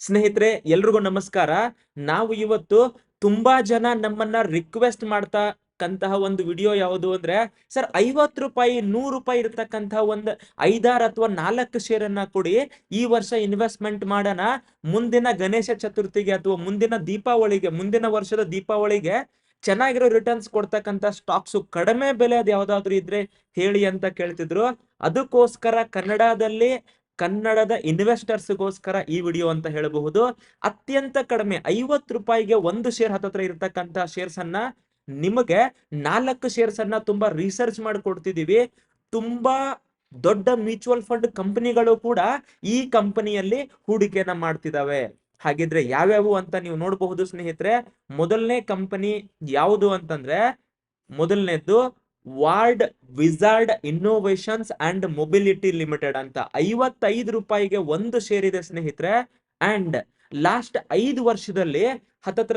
ಸ್ನೇಹಿತರೆ, ಎಲ್ರಿಗೂ ನಮಸ್ಕಾರ. ನಾವು ಇವತ್ತು ತುಂಬಾ ಜನ ನಮ್ಮನ್ನ ರಿಕ್ವೆಸ್ಟ್ ಮಾಡ್ತಕ್ಕಂತಹ ಒಂದು ವಿಡಿಯೋ ಯಾವುದು ಅಂದ್ರೆ, ಸರ್ ಐವತ್ತು ರೂಪಾಯಿ, ನೂರು ರೂಪಾಯಿ ಇರತಕ್ಕಂತಹ ಒಂದು ಐದಾರು ಅಥವಾ ನಾಲ್ಕು ಶೇರ್ ಅನ್ನ ಕೊಡಿ. ಈ ವರ್ಷ ಇನ್ವೆಸ್ಟ್ಮೆಂಟ್ ಮಾಡೋಣ. ಮುಂದಿನ ಗಣೇಶ ಚತುರ್ಥಿಗೆ ಅಥವಾ ಮುಂದಿನ ದೀಪಾವಳಿಗೆ, ಮುಂದಿನ ವರ್ಷದ ದೀಪಾವಳಿಗೆ ಚೆನ್ನಾಗಿರೋ ರಿಟರ್ನ್ಸ್ ಕೊಡ್ತಕ್ಕಂತ ಸ್ಟಾಕ್ಸ್ ಕಡಿಮೆ ಬೆಲೆ ಅದು ಯಾವ್ದಾದ್ರು ಇದ್ರೆ ಹೇಳಿ ಅಂತ ಕೇಳ್ತಿದ್ರು. ಅದಕ್ಕೋಸ್ಕರ ಕನ್ನಡದಲ್ಲಿ ಕನ್ನಡದ ಇನ್ವೆಸ್ಟರ್ಸ್ಗೋಸ್ಕರ ಈ ವಿಡಿಯೋ ಅಂತ ಹೇಳಬಹುದು. ಅತ್ಯಂತ ಕಡಿಮೆ ಐವತ್ತು ರೂಪಾಯಿಗೆ ಒಂದು ಶೇರ್ ಹತ್ತತ್ರ ಇರತಕ್ಕಂತ ಶೇರ್ಸ್ ಅನ್ನ ನಿಮಗೆ ನಾಲ್ಕು ಶೇರ್ಸ್ ಅನ್ನ ತುಂಬಾ ರಿಸರ್ಚ್ ಮಾಡಿ ಕೊಡ್ತಿದೀವಿ ತುಂಬಾ ದೊಡ್ಡ ಮ್ಯೂಚುವಲ್ ಫಂಡ್ ಕಂಪನಿಗಳು ಕೂಡ ಈ ಕಂಪನಿಯಲ್ಲಿ ಹೂಡಿಕೆಯನ್ನ ಮಾಡ್ತಿದಾವೆ. ಹಾಗಿದ್ರೆ ಯಾವ್ಯಾವು ಅಂತ ನೀವು ನೋಡಬಹುದು ಸ್ನೇಹಿತರೆ. ಮೊದಲನೇ ಕಂಪನಿ ಯಾವುದು ಅಂತಂದ್ರೆ ಮೊದಲನೇದ್ದು ward wizard innovations and mobility limited ಅಂತ. ಐವತ್ತೈದು ರೂಪಾಯಿಗೆ ಒಂದು ಶೇರ್ ಇದೆ ಸ್ನೇಹಿತರೆ. ಅಂಡ್ ಲಾಸ್ಟ್ ಐದು ವರ್ಷದಲ್ಲಿ ಹತ್ತತ್ರ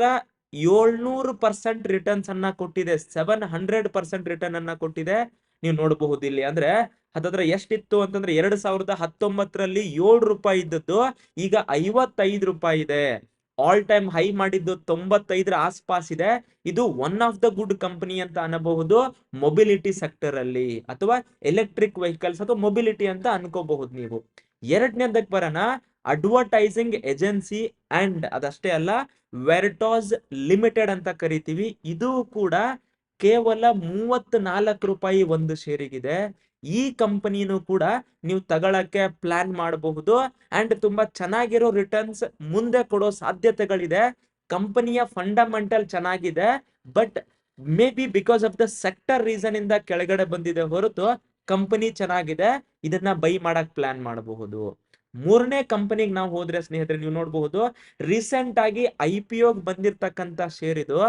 ಏಳ್ನೂರು ಪರ್ಸೆಂಟ್ ರಿಟರ್ನ್ಸ್ ಅನ್ನ ಕೊಟ್ಟಿದೆ. ಸೆವೆನ್ ಹಂಡ್ರೆಡ್ ಪರ್ಸೆಂಟ್ ರಿಟರ್ನ್ ಅನ್ನ ಕೊಟ್ಟಿದೆ. ನೀವು ನೋಡಬಹುದು ಇಲ್ಲಿ. ಅಂದ್ರೆ ಹತ್ತತ್ರ ಎಷ್ಟಿತ್ತು ಅಂತಂದ್ರೆ ಎರಡ್ ಸಾವಿರದ ಹತ್ತೊಂಬತ್ತರಲ್ಲಿ ಏಳು ರೂಪಾಯಿ ಇದ್ದದ್ದು. ಈಗ ಐವತ್ತೈದು ರೂಪಾಯಿ ಇದೆ. ಆಲ್ ಟೈಮ್ ಹೈ ಮಾಡಿದ್ದು ತೊಂಬತ್ತೈದರ ಆಸ್ಪಾಸ್ ಇದೆ. ಇದು one of the good company ಅಂತ ಅನ್ನಬಹುದು ಮೊಬಿಲಿಟಿ ಸೆಕ್ಟರ್ ಅಲ್ಲಿ ಅಥವಾ ಎಲೆಕ್ಟ್ರಿಕ್ ವೆಹಿಕಲ್ಸ್ ಅಥವಾ ಮೊಬಿಲಿಟಿ ಅಂತ ಅನ್ಕೋಬಹುದು ನೀವು. ಎರಡನೇದಕ್ಕೆ ಬರೋಣ ಅಡ್ವರ್ಟೈಸಿಂಗ್ ಏಜೆನ್ಸಿ ಅಂಡ್ ಅದಷ್ಟೇ ಅಲ್ಲ ವೆರ್ಟಾಸ್ ಲಿಮಿಟೆಡ್ ಅಂತ ಕರಿತೀವಿ. ಇದು ಕೂಡ ಕೇವಲ ಮೂವತ್ ನಾಲ್ಕು ರೂಪಾಯಿ ಒಂದು ಶೇರಿಗಿದೆ ಈ ಕಂಪನಿನೂ ಕೂಡ ನೀವು ತಗೊಳಕ್ಕೆ ಪ್ಲಾನ್ ಮಾಡಬಹುದು ಅಂಡ್ ತುಂಬಾ ಚೆನ್ನಾಗಿರೋ ರಿಟರ್ನ್ಸ್ ಮುಂದೆ ಕೊಡೋ ಸಾಧ್ಯತೆಗಳಿದೆ. ಕಂಪನಿಯ ಫಂಡಮೆಂಟಲ್ ಚೆನ್ನಾಗಿದೆ but may be because of the sector reason ಇಂದ ಕೆಳಗಡೆ ಬಂದಿದೆ ಹೊರತು ಕಂಪನಿ ಚೆನ್ನಾಗಿದೆ, ಇದನ್ನ ಬೈ ಮಾಡಕ್ ಪ್ಲಾನ್ ಮಾಡಬಹುದು. ಮೂರನೇ ಕಂಪನಿಗೆ ನಾವು ಹೋದ್ರೆ ಸ್ನೇಹಿತರೆ ನೀವು ನೋಡಬಹುದು ರೀಸೆಂಟ್ ಆಗಿ ಐ ಪಿ ಒ ಬಂದಿರ್ತಕ್ಕಂತ ಶೇರ್ ಇದು,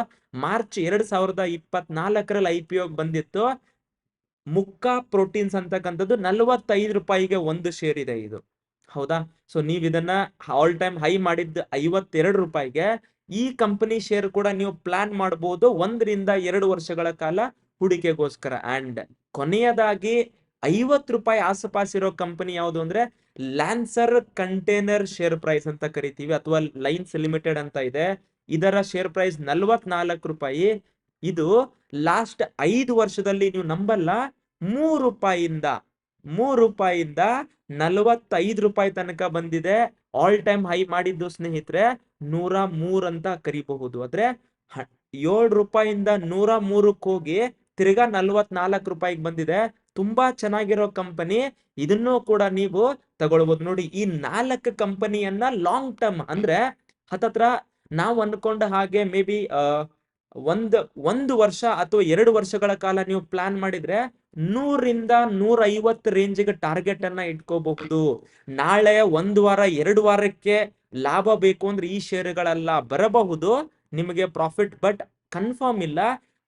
ಮಾರ್ಚ್ ಎರಡ್ ಸಾವಿರದ ಇಪ್ಪತ್ನಾಲ್ಕರಲ್ಲಿ ಐ ಪಿ ಬಂದಿತ್ತು. ಮುಕ್ಕಾ ಪ್ರೋಟೀನ್ಸ್ ಅಂತಕ್ಕಂಥದ್ದು ನಲವತ್ತೈದು ರೂಪಾಯಿಗೆ ಒಂದು ಶೇರ್ ಇದೆ ಇದು. ಹೌದಾ? ಸೊ ನೀವು ಇದನ್ನ ಆಲ್ ಟೈಮ್ ಹೈ ಮಾಡಿದ್ದ ಐವತ್ತೆರಡು ರೂಪಾಯಿಗೆ ಈ ಕಂಪನಿ ಶೇರ್ ಕೂಡ ನೀವು ಪ್ಲಾನ್ ಮಾಡಬಹುದು ಒಂದರಿಂದ ಎರಡು ವರ್ಷಗಳ ಕಾಲ ಹೂಡಿಕೆಗೋಸ್ಕರ. ಅಂಡ್ ಕೊನೆಯದಾಗಿ ಐವತ್ತು ರೂಪಾಯಿ ಆಸುಪಾಸ್ ಇರೋ ಕಂಪನಿ ಯಾವುದು ಅಂದ್ರೆ ಲ್ಯಾನ್ಸರ್ ಕಂಟೈನರ್ ಶೇರ್ ಪ್ರೈಸ್ ಅಂತ ಕರಿತೀವಿ, ಅಥವಾ ಲೈನ್ಸ್ ಲಿಮಿಟೆಡ್ ಅಂತ ಇದೆ. ಇದರ ಶೇರ್ ಪ್ರೈಸ್ ನಲ್ವತ್ನಾಲ್ಕು ರೂಪಾಯಿ. ಇದು ಲಾಸ್ಟ್ ಐದು ವರ್ಷದಲ್ಲಿ ನೀವು ನಂಬಲ್ಲ, ಮೂರು ರೂಪಾಯಿಯಿಂದ ಮೂರು ರೂಪಾಯಿಯಿಂದ ನಲವತ್ತೈದು ರೂಪಾಯಿ ತನಕ ಬಂದಿದೆ. ಆಲ್ ಟೈಮ್ ಹೈ ಮಾಡಿದ್ದು ಸ್ನೇಹಿತರೆ, ನೂರ ಮೂರ್ ಅಂತ ಕರಿಬಹುದು. ಅಂದ್ರೆ ಏಳು ರೂಪಾಯಿಂದ ನೂರ ಮೂರಕ್ಕೆ ಹೋಗಿ ತಿರ್ಗಾ ನಲ್ವತ್ನಾಲ್ಕು ರೂಪಾಯಿಗೆ ಬಂದಿದೆ. ತುಂಬಾ ಚೆನ್ನಾಗಿರೋ ಕಂಪನಿ ಇದನ್ನು ಕೂಡ ನೀವು ತಗೊಳ್ಬಹುದು ನೋಡಿ, ಈ ನಾಲ್ಕು ಕಂಪನಿಯನ್ನ ಲಾಂಗ್ ಟರ್ಮ್ ಅಂದ್ರೆ ಹತ್ತತ್ರ ನಾವು ಅನ್ಕೊಂಡ ಹಾಗೆ ಮೇ ಬಿ ಒಂದ್, ಒಂದು ವರ್ಷ ಅಥವಾ ಎರಡು ವರ್ಷಗಳ ಕಾಲ ನೀವು ಪ್ಲಾನ್ ಮಾಡಿದ್ರೆ ನೂರಿಂದ ನೂರ ಐವತ್ತು ರೇಂಜ್ಗೆ ಟಾರ್ಗೆಟ್ ಅನ್ನ ಇಟ್ಕೋಬಹುದು. ನಾಳೆ ಒಂದು ವಾರ, ಎರಡು ವಾರಕ್ಕೆ ಲಾಭ ಬೇಕು ಅಂದ್ರೆ ಈ ಶೇರುಗಳೆಲ್ಲ ಬರಬಹುದು, ನಿಮಗೆ ಪ್ರಾಫಿಟ್ ಬಟ್ ಕನ್ಫರ್ಮ್ ಇಲ್ಲ.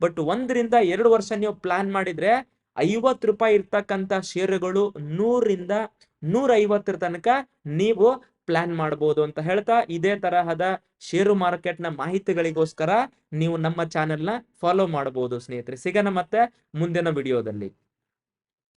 ಬಟ್ ಒಂದರಿಂದ ಎರಡು ವರ್ಷ ನೀವು ಪ್ಲಾನ್ ಮಾಡಿದ್ರೆ ಐವತ್ತು ರೂಪಾಯಿ ಇರ್ತಕ್ಕಂತ ಷೇರುಗಳು ನೂರಿಂದ ನೂರ ಐವತ್ತರ ತನಕ ನೀವು ಪ್ಲಾನ್ ಮಾಡಬಹುದು ಅಂತ ಹೇಳ್ತಾ ಇದೇ ತರಹದ ಷೇರು ಮಾರ್ಕೆಟ್ನ ಮಾಹಿತಿಗಳಿಗೋಸ್ಕರ ನೀವು ನಮ್ಮ ಚಾನೆಲ್ನ ಫಾಲೋ ಮಾಡಬಹುದು ಸ್ನೇಹಿತರೆ. ಸಿಗೋಣ ಮತ್ತೆ ಮುಂದಿನ ವಿಡಿಯೋದಲ್ಲಿ